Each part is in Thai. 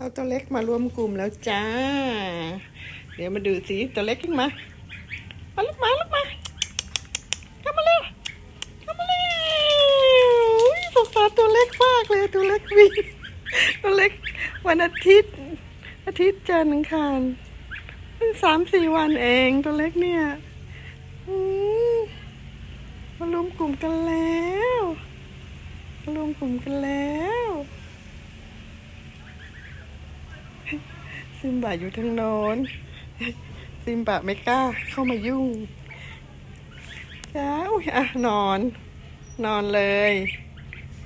เอาตัวเล็กมารวมกลุ่มแล้วจ้า เดี๋ยวมาดูสิตัวเล็กขึ้นมามาลูกมาลูกมาเข้ามาเร็วเข้ามาเร็วอุ๊ยสงสารตัวเล็กมากเลยตัวเล็กวิ่งตัวเล็กวันอาทิตย์ อาทิตย์จันทร์อังคารเพิ่งสามสี่วันเองตัวเล็กเนี่ยมารวมกลุ่มกันแล้วมารวมกลุ่มกันแล้ว ซิมบะอยู่ทางโน้น ซิมบะไม่กล้าเข้ามายุ่งจ้าอุ้ยอะนอน นอนเลย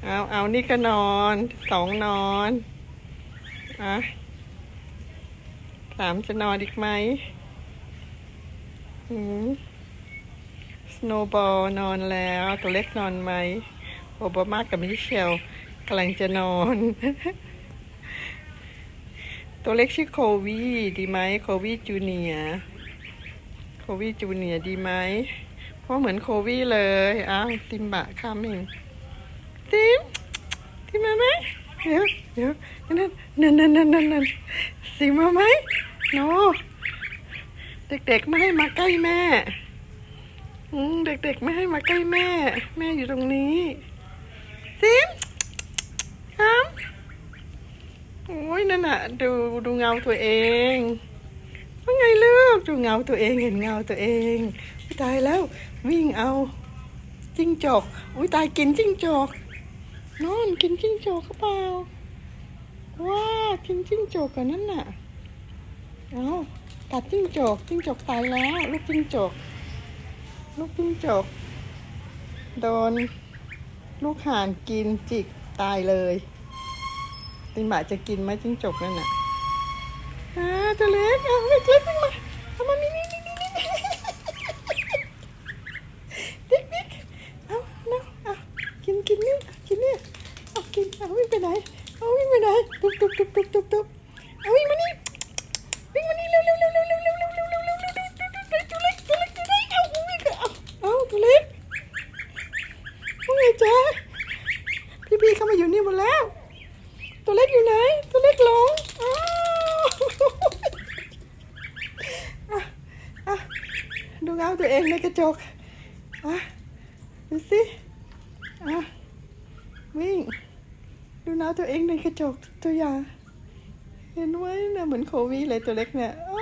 เอาเอานี่ก็นอน สองนอน อะสามจะนอนอีกไหมอืมสโนบอลนอนแล้ว ตัวเล็กนอนไหม โอบามากับมิเชลกำลังจะนอน ตัวเล็กชื่อโควีดีไหมโควีจูเนียโควีจูเนียดีไหมเพราะเหมือนโควีเลยอ้าวติมบะคำเองติมติมมาไหมเดี๋ยวเดี๋ยวนั่นนั่นนั่นนั่นนั่นนั่นสิมาไหมโนเด็กๆไม่ให้มาใกล้แม่อืมเด็กๆไม่ให้มาใกล้แม่ แม่อยู่ตรงนี้ซิม โอ้ยนั่นน่ะ ดูดูเงาตัวเองว่าไงลูกดูเงาตัวเองเห็นเงาตัวเองอุ๊ยตายแล้ววิ่งเอาจิ้งจกอุ้ยตายกินจิ้งจกนอนกินจิ้งจกเขาเปล่าว้ากินจิ้งจกกันนั่นน่ะเอากัดจิ้งจกจิ้งจกตายแล้วลูกจิ้งจกลูกจิ้งจกโดนลูกห่านกินจิกตายเลย ตินบะจะกินไหมจิ้งจกนั่นน่ะอ่าตัวเล็กเอาเล็กเล็กขึ้นมาเอามานี่นี่นี่นี่นี่เด็กเด็กเอาเอาเอากินกินนี่กินนี่เอากินเอาวิ่งไปไหนเอาวิ่งไปไหนตุ๊บตุ๊บตุ๊บตุ๊บตุ๊บตุ๊บเอาวิ่งมานี่วิ่งมานี่เร็วเร็วเร็วเร็วเร็วเร็วเร็วเร็วเร็วเร็วเร็วเร็วตัวเล็กตัวเล็กตัวเล็กเอาวิ่งเอาเอาตัวเล็กว่าไงจ๊ะพี่พี่เข้ามาอยู่นี่หมดแล้ว ตัวเล็กอยู่ไหน ตัวเล็กหลงอ้าวอะอะดูเงาตัวเองในกระจกอะดูสิอะวิ่ง ดูเงาตัวเองในกระจกตัวอย่าง เห็นไหมนะเหมือนโควีเลยตัวเล็กเนี่ยอ้า